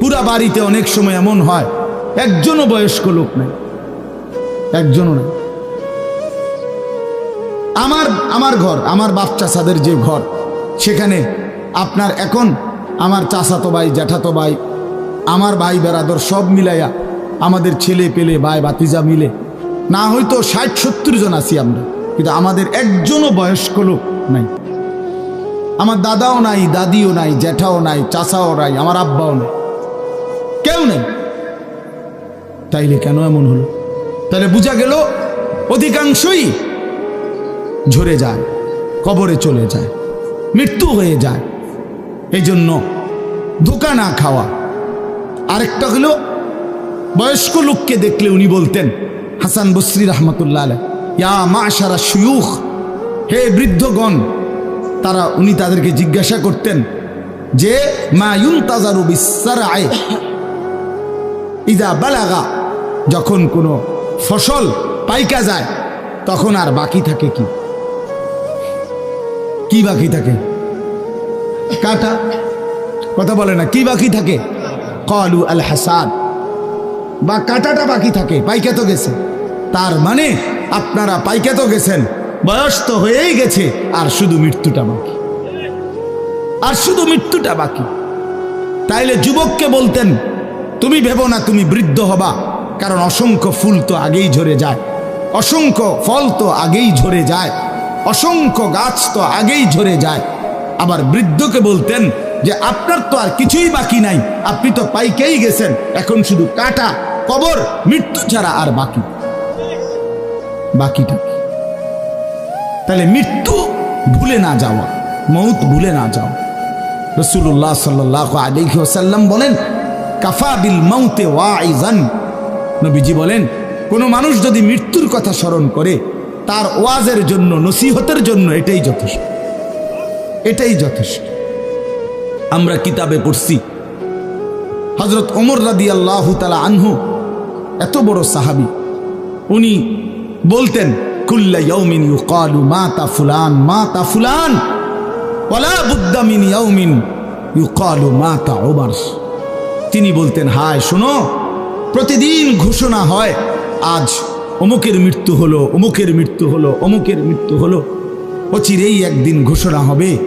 পুরা বাড়িতে অনেক সময় এমন হয়, একজনও বয়স্ক লোক নেই, একজনও নেই। আমার আমার ঘর, আমার বাপ চাষাদের যে ঘর, সেখানে আপনার এখন আমার চাচাতো ভাই জ্যাঠাতো ভাই আমার ভাই বেড়াদর সব মিলাইয়া আমাদের ছেলে পেলে, ভাই বাতিজা মিলে, না হয়তো ষাট সত্তর জন আছি আমরা, কিন্তু আমাদের একজনও বয়স্ক লোক নাই। আমার দাদাও নাই, দাদিও নাই, জ্যাঠাও নাই, চাচাও নাই, আমার আব্বাও নাই। কেউ নেই। তাইলে কেন এমন হলো? তাহলে বোঝা গেল অধিকাংশই ঝরে যায়, কবরে চলে যায়, মৃত্যু হয়ে যায়। এই জন্য ধোকা না খাওয়া। আরেকটা হলো বয়স্ক লোককে দেখলে উনি বলতেন, হাসান বসরি রহমতুল্লাহ ইয়া মা সারা সুয়ুখ হে বৃদ্ধগণ। তারা উনি তাদেরকে জিজ্ঞাসা করতেন যে, মা ইউন তাজারু বিশ্বার আয় ইদা বালাগা, যখন কোনো ফসল পাইকা যায়, তখন আর বাকি থাকে কি? কি বাকি থাকে? কাটা? কথা বলে না, কি বাকি থাকে? কলু আল হাসান বা কাটাটা বাকি থাকে, পাইকে তো গেছে। তার মানে আপনারা পাইকে তো গেছেন, বয়স তো হয়েই গেছে, আর শুধু মৃত্যুটা বাকি। আর শুধু মৃত্যুটা বাকি। তাইলে যুবককে বলতেন তুমি ভেবো না তুমি বৃদ্ধ হবা, কারণ অসংখ্য ফুল তো আগেই ঝরে যায়। অসংখ্য ফল তো আগেই ঝরে যায়। অসংখ্য গাছ তো আগেই ঝরে যায়। আবার বৃদ্ধকে বলতেন যে, আপনার তো আর কিছুই বাকি নাই। আপনি তো পাইকেই গেছেন। এখন শুধু কাটা, কবর, মৃত্যু ছাড়া আর বাকি। বাকিটা তাহলে মৃত্যু ভুলে না যাওয়া, মৌত ভুলে না যাওয়া। রসুল্লাহ সাল্লাহ ওসাল্লাম বলেন কাফা বিল মৌতে ওয়াইজান নবীজি বলেন, কোনো মানুষ যদি মৃত্যুর কথা স্মরণ করে, তার ওয়াজের জন্য, নসিহতের জন্য এটাই যথেষ্ট। এটাই যথেষ্ট। আমরা কিতাবে পড়ছি হজরত ওমর রাদি আল্লাহ তালা আনহু, এত বড় সাহাবি। উনি বলতেন, কুল্লা ইয়ৌমিন ইউকালু মাতা ফুলান মাতা ফুলান, ওয়ালা বুদ্দা মিন ইয়াউমিন ইউকালু মাতা ওমর। তিনি বলতেন, হায়, শোনো, প্রতিদিন ঘোষণা হয়, আজ অমুকের মৃত্যু হলো, অমুকের মৃত্যু হলো, অমুকের মৃত্যু হলো। অচিরেই একদিন ঘোষণা হবে,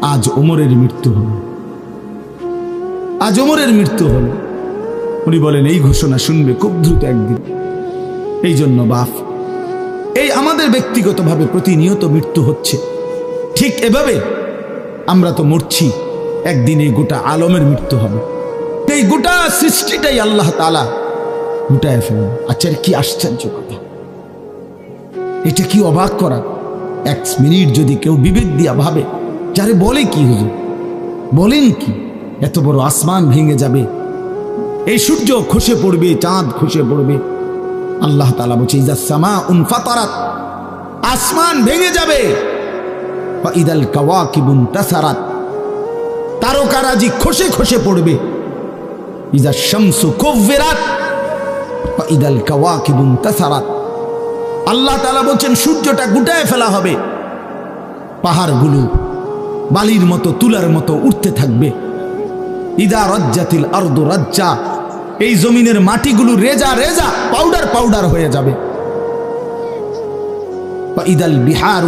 আজ ওমরের মৃত্যু হলো। আজ ওমরের মৃত্যু হলো। উনি বলেন, এই ঘোষণা শুনবে খুব দ্রুত একদিন। এই জন্য বাপ, এই আমাদের ব্যক্তিগতভাবে প্রতিনিয়ত মৃত্যু হচ্ছে। ঠিক এভাবে আমরা তো মরছি, একদিনে গোটা আলমের মৃত্যু হবে। এই গোটা সৃষ্টিটাই আল্লাহ তালা গোটায় ফেলবে আচ্ছা কি আশ্চর্য কথা? এটা কি অবাক করা? এক মিনিট যদি কেউ বিবেক দিয়া ভাবে, যারে বলে কি হুজুর? বলেন কি? এত বড় আসমান ভেঙে যাবে, এই সূর্য খসে পড়বে, চাঁদ খসে পড়বে। আল্লাহ তালা বলছে, ইজা সামা উনফাতারাত আসমান ভেঙে যাবে। ইদাল কাওয়া কিবুন তাসারাত, তারকারাজি খসে খসে পড়বে। ইজা শামসু কুవ్విরাত বা ইদাল কাওয়া কিবুন তাসারাত আল্লাহ তালা বলছেন, সূর্যটা গুটায় ফেলা হবে। পাহাড়গুলো বালির মতো, তুলার মতো উঠতে থাকবে। ইদা রজ্জাতিল আর্দ রাজ্জা, এই জমিনের মাটিগুলো রেজা রেজা, পাউডার পাউডার হয়ে যাবে। ইদাল বিহার